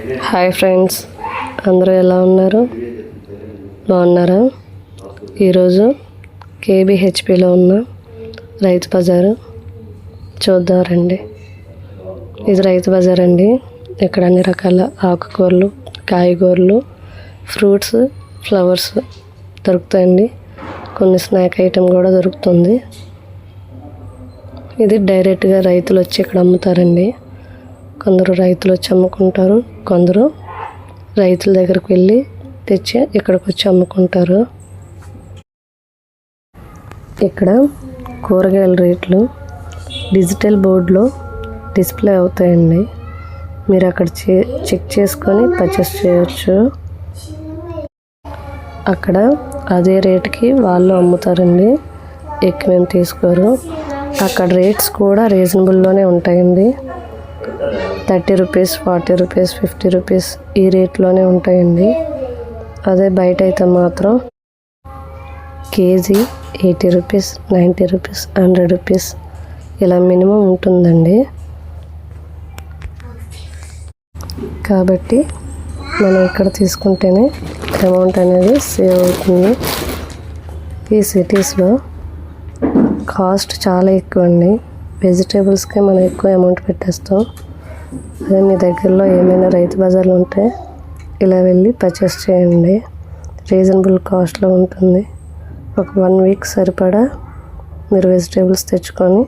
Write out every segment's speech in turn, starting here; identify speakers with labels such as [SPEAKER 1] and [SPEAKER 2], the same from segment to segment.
[SPEAKER 1] Hi friends అందరూ ఎలా ఉన్నారు? బాగున్నారా? ఈరోజు కేబిహెచ్పిలో ఉన్న రైతు బజారు చూద్దాం రండి. ఇది రైతు బజార్ అండి. ఇక్కడ అన్ని రకాల ఆకుకూరలు కాయగూరలు ఫ్రూట్స్ ఫ్లవర్స్ దొరుకుతాయండి. కొన్ని స్నాక్ ఐటెం కూడా దొరుకుతుంది. ఇది డైరెక్ట్గా రైతులు వచ్చి ఇక్కడ అమ్ముతారండి. కొందరు రైతులు వచ్చి అమ్ముకుంటారు. కొందరు రైతుల దగ్గరికి వెళ్ళి తెచ్చి ఇక్కడికి వచ్చి అమ్ముకుంటారు. ఇక్కడ కూరగాయల రేట్లు డిజిటల్ బోర్డులో డిస్ప్లే అవుతాయండి. మీరు అక్కడ చే చెక్ చేసుకొని పర్చేస్ చేయవచ్చు అక్కడ అదే రేటుకి వాళ్ళు అమ్ముతారండి. ఎక్కువేం తీసుకోరు. అక్కడ రేట్స్ కూడా రీజనబుల్లోనే ఉంటాయండి. Thirty rupees forty rupees fifty rupees ఈ రేట్లోనే ఉంటాయండి. అదే బయట అయితే మాత్రం KG eighty rupees ninety rupees hundred rupees ఇలా మినిమం ఉంటుందండి. కాబట్టి మనం ఇక్కడ తీసుకుంటేనే అమౌంట్ అనేది సేవ్ అవుతుంది. ఈ సిటీస్లో కాస్ట్ చాలా ఎక్కువ అండి వెజిటేబుల్స్కే మనం ఎక్కువ అమౌంట్ పెట్టేస్తాం. అదే మీ దగ్గరలో ఏమైనా రైతు బజార్లు ఉంటే ఇలా వెళ్ళి పర్చేస్ చేయండి. రీజనబుల్ కాస్ట్లో ఉంటుంది. ఒక వన్ వీక్ సరిపడా మీరు వెజిటేబుల్స్ తెచ్చుకొని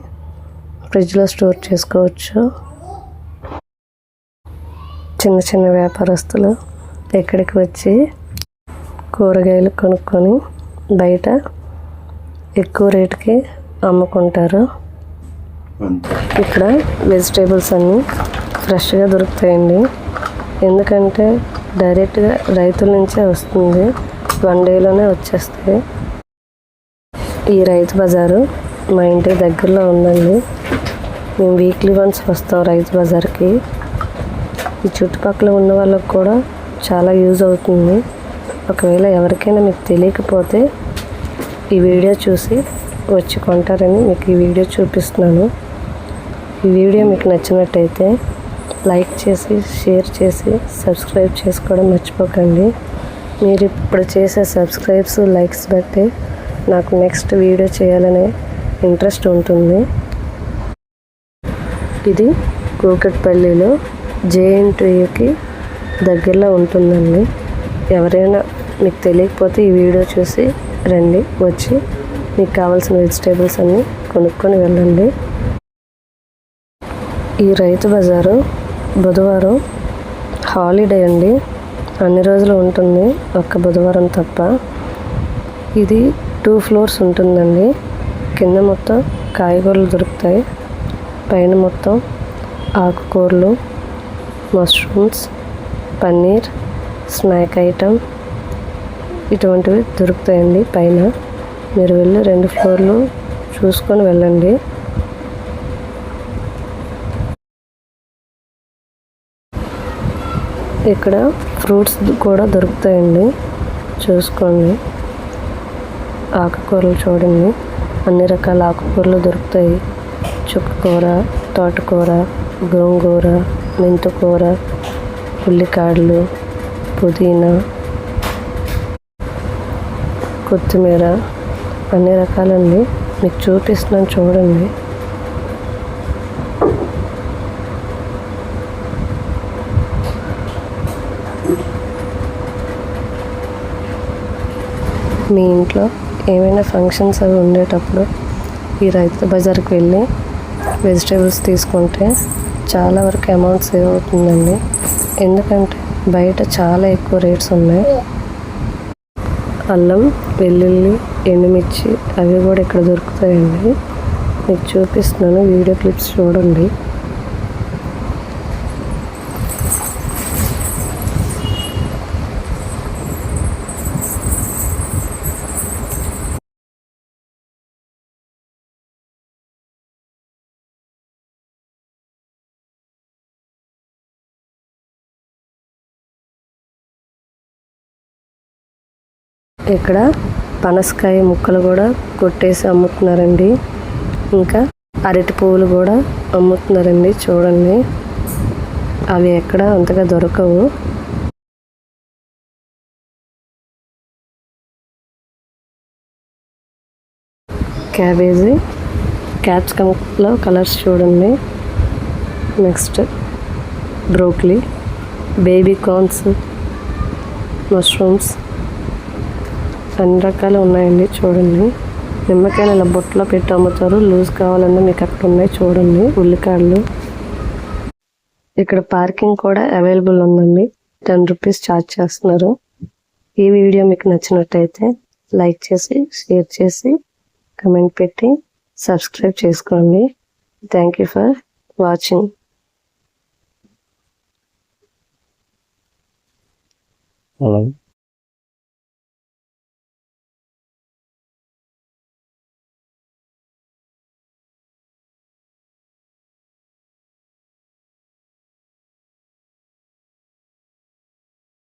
[SPEAKER 1] ఫ్రిడ్జ్లో స్టోర్ చేసుకోవచ్చు. చిన్న చిన్న వ్యాపారస్తులు ఎక్కడికి వచ్చి కూరగాయలు కొనుక్కొని బయట ఎక్కువ రేటుకి అమ్ముకుంటారు. ఇక్కడ వెజిటేబుల్స్ అన్నీ ఫ్రెష్గా దొరుకుతాయండి. ఎందుకంటే డైరెక్ట్గా రైతుల నుంచే వస్తుంది. వన్ డేలోనే వచ్చేస్తాయి. ఈ రైతు బజారు మా ఇంటి దగ్గరలో ఉందండి. మేము వీక్లీ వన్స్ వస్తాం రైతు బజార్కి. ఈ చుట్టుపక్కల ఉన్న వాళ్ళకు కూడా చాలా యూజ్ అవుతుంది. ఒకవేళ ఎవరికైనా మీకు తెలియకపోతే ఈ వీడియో చూసి వచ్చి కొంటారని మీకు ఈ వీడియో చూపిస్తున్నాను. ఈ వీడియో మీకు నచ్చినట్టయితే లైక్ చేసి షేర్ చేసి సబ్స్క్రైబ్ చేసుకోవడం మర్చిపోకండి. మీరు ఇప్పుడు చేసే సబ్స్క్రైబ్స్ లైక్స్ బట్టి నాకు నెక్స్ట్ వీడియో చేయాలనే ఇంట్రెస్ట్ ఉంటుంది. ఇది కూకట్పల్లిలో జేఎన్టీయూకి దగ్గరలో ఉంటుందండి. ఎవరైనా మీకు తెలియకపోతే ఈ వీడియో చూసి రండి వచ్చి మీకు కావాల్సిన వెజిటేబుల్స్ అన్నీ కొనుక్కొని వెళ్ళండి. ఈ రైతు బజారు బుధవారం హాలిడే అండి. అన్ని రోజులు ఉంటుంది ఒక్క బుధవారం తప్ప. ఇది టూ ఫ్లోర్స్ ఉంటుందండి. కింద మొత్తం కాయగూరలు దొరుకుతాయి. పైన మొత్తం ఆకుకూరలు మష్రూమ్స్ పన్నీర్ స్నాక్ ఐటమ్ ఇటువంటివి దొరుకుతాయండి పైన. మీరు వెళ్ళి రెండు ఫ్లోర్లు చూసుకొని వెళ్ళండి. ఇక్కడ ఫ్రూట్స్ కూడా దొరుకుతాయండి. చూసుకోండి. ఆకుకూరలు చూడండి. అన్ని రకాల ఆకుకూరలు దొరుకుతాయి. చుక్కకూర తోటకూర గోంగూర మెంతుకూర ఉల్లికాడలు పుదీనా కొత్తిమీర అన్ని రకాలండి. మీకు చూపిస్తున్నాను చూడండి. మీ ఇంట్లో ఏమైనా ఫంక్షన్స్ అవి ఉండేటప్పుడు ఈ రైతు బజార్కి వెళ్ళి వెజిటేబుల్స్ తీసుకుంటే చాలా వరకు అమౌంట్ సేవ్ అవుతుందండి. ఎందుకంటే బయట చాలా ఎక్కువ రేట్స్ ఉన్నాయి. అల్లం వెల్లుల్లి ఎండుమిర్చి అవి కూడా ఇక్కడ దొరుకుతాయండి. మీకు చూపిస్తున్నాను వీడియో క్లిప్స్ చూడండి. ఇక్కడ పనసకాయ ముక్కలు కూడా కొట్టేసి అమ్ముతున్నారండి. ఇంకా అరటి పువ్వులు కూడా అమ్ముతున్నారండి చూడండి. అవి ఎక్కడ అంతగా దొరకవు. క్యాబేజీ క్యాప్సికమ్లో కలర్స్ చూడండి. Next broccoli baby corns mushrooms. అన్ని రకాలు ఉన్నాయండి చూడండి. నిమ్మకాయలు ఇలా బుట్టలో పెట్టి అమ్ముతారు. లూజ్ కావాలన్నా మీకు అక్కడ ఉన్నాయి చూడండి. ఉల్లికాయలు ఇక్కడ పార్కింగ్ కూడా అవైలబుల్ ఉందండి. టెన్ రూపీస్ ఛార్జ్ చేస్తున్నారు. ఈ వీడియో మీకు నచ్చినట్టయితే లైక్ చేసి షేర్ చేసి కమెంట్ పెట్టి సబ్స్క్రైబ్ చేసుకోండి. Thank you for watching.
[SPEAKER 2] Hello.